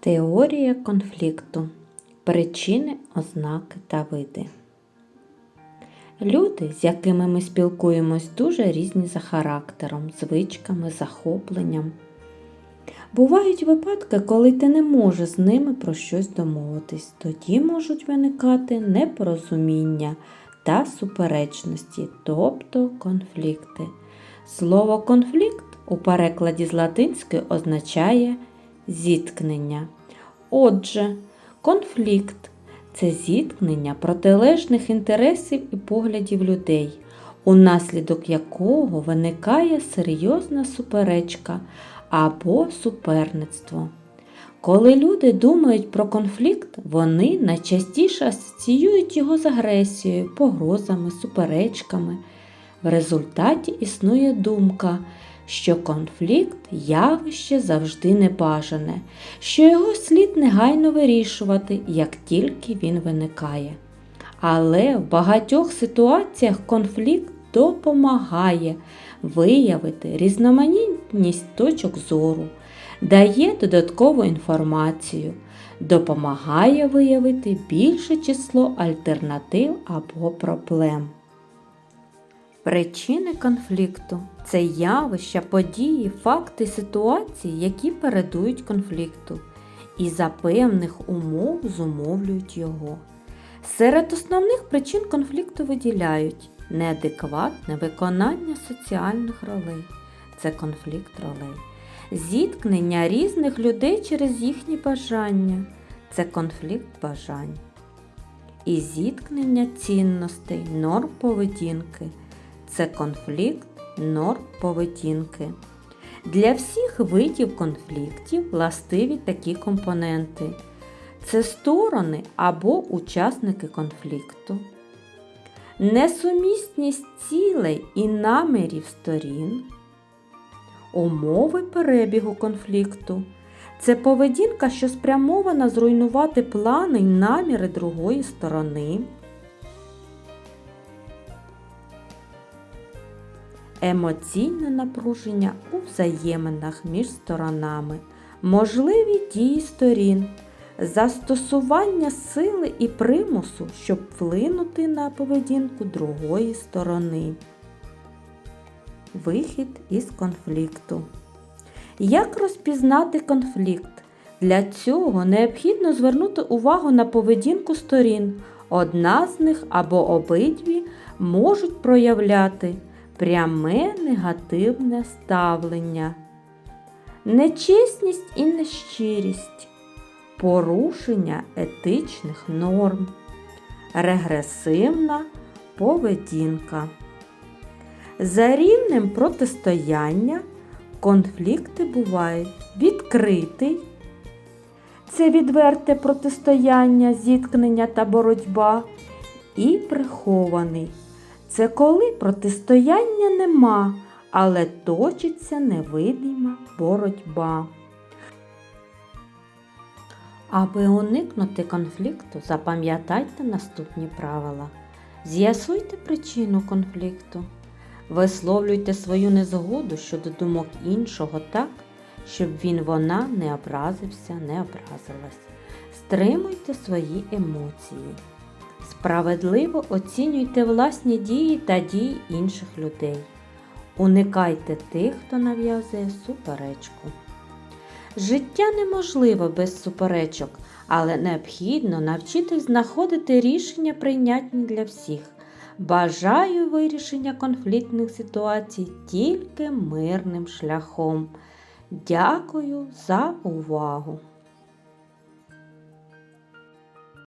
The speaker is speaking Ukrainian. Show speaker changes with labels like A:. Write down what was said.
A: Теорія конфлікту. Причини, ознаки та види. Люди, з якими ми спілкуємось, дуже різні за характером, звичками, захопленням. Бувають випадки, коли ти не можеш з ними про щось домовитись. Тоді можуть виникати непорозуміння та суперечності, тобто конфлікти. Слово конфлікт у перекладі з латинської означає зіткнення. Отже, конфлікт це зіткнення протилежних інтересів і поглядів людей, унаслідок якого виникає серйозна суперечка або суперництво. Коли люди думають про конфлікт, вони найчастіше асоціюють його з агресією, погрозами, суперечками. В результаті існує думка, що конфлікт явище завжди небажане, що його слід негайно вирішувати, як тільки він виникає. Але в багатьох ситуаціях конфлікт допомагає виявити різноманітність точок зору, дає додаткову інформацію, допомагає виявити більше число альтернатив або проблем. Причини конфлікту. Це явища, події, факти, ситуації, які передують конфлікту, і за певних умов зумовлюють його. Серед основних причин конфлікту виділяють неадекватне виконання соціальних ролей. Це конфлікт ролей, зіткнення різних людей через їхні бажання. Це конфлікт бажань, і зіткнення цінностей, норм поведінки це конфлікт норм поведінки. Для всіх видів конфліктів властиві такі компоненти. Це сторони або учасники конфлікту, несумісність цілей і намірів сторін, умови перебігу конфлікту. Це поведінка, що спрямована зруйнувати плани й наміри другої сторони. Емоційне напруження у взаєминах між сторонами, можливі дії сторін, застосування сили і примусу, щоб вплинути на поведінку другої сторони. Вихід із конфлікту. Як розпізнати конфлікт? Для цього необхідно звернути увагу на поведінку сторін. Одна з них або обидві можуть проявляти пряме негативне ставлення, нечесність і нещирість, порушення етичних норм, регресивна поведінка. За рівнем протистояння конфлікти бувають відкритий. Це відверте протистояння, зіткнення та боротьба, і прихований. Це коли протистояння нема, але точиться невидима боротьба. Аби уникнути конфлікту, запам'ятайте наступні правила. З'ясуйте причину конфлікту. Висловлюйте свою незгоду щодо думок іншого так, щоб він вона не образився, не образилась. Стримуйте свої емоції. Справедливо оцінюйте власні дії та дії інших людей. Уникайте тих, хто нав'язує суперечку. Життя неможливо без суперечок, але необхідно навчитись знаходити рішення прийнятні для всіх. Бажаю вирішення конфліктних ситуацій тільки мирним шляхом. Дякую за увагу!